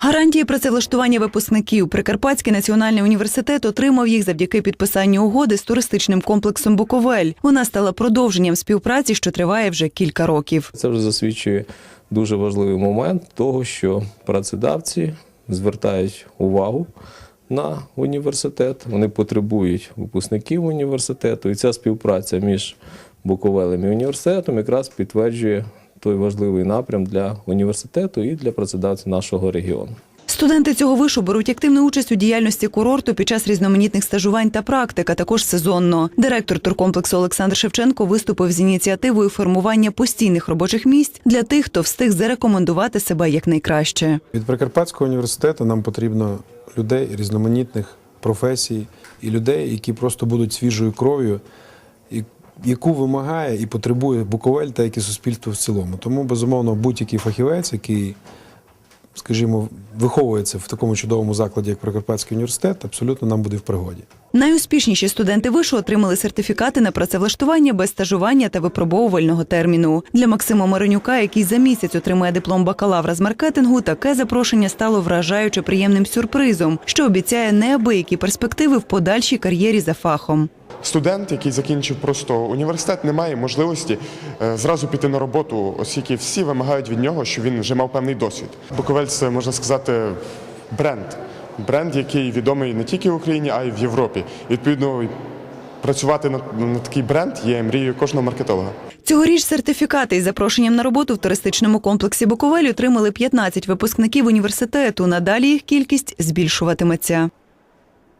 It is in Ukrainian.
Гарантії працевлаштування випускників Прикарпатський національний університет отримав їх завдяки підписанню угоди з туристичним комплексом Буковель. Вона стала продовженням співпраці, що триває вже кілька років. Це вже засвідчує дуже важливий момент того, що працедавці звертають увагу на університет. Вони потребують випускників університету, і ця співпраця між Буковелем і університетом якраз підтверджує той важливий напрям для університету і для працедавців нашого регіону. Студенти цього вишу беруть активну участь у діяльності курорту під час різноманітних стажувань та практик, а також сезонно. Директор туркомплексу Олександр Шевченко виступив з ініціативою формування постійних робочих місць для тих, хто встиг зарекомендувати себе якнайкраще. Від Прикарпатського університету нам потрібно людей різноманітних професій і людей, які просто будуть свіжою кров'ю, яку вимагає і потребує Буковель та як і суспільство в цілому. Тому, безумовно, будь-який фахівець, який, скажімо, виховується в такому чудовому закладі, як Прикарпатський університет, абсолютно нам буде в пригоді. Найуспішніші студенти вишу отримали сертифікати на працевлаштування без стажування та випробовувального терміну. Для Максима Маринюка, який за місяць отримає диплом бакалавра з маркетингу, таке запрошення стало вражаюче приємним сюрпризом, що обіцяє неабиякі перспективи в подальшій кар'єрі за фахом. Студент, який закінчив просто університет, не має можливості е, зразу піти на роботу, оскільки всі вимагають від нього, щоб він вже мав певний досвід. Буковель це можна сказати бренд. Бренд, який відомий не тільки в Україні, а й в Європі. Відповідно, працювати на, на такий бренд є мрією кожного маркетолога. Цьогоріч сертифікати із запрошенням на роботу в туристичному комплексі Буковель отримали 15 випускників університету. Надалі їх кількість збільшуватиметься.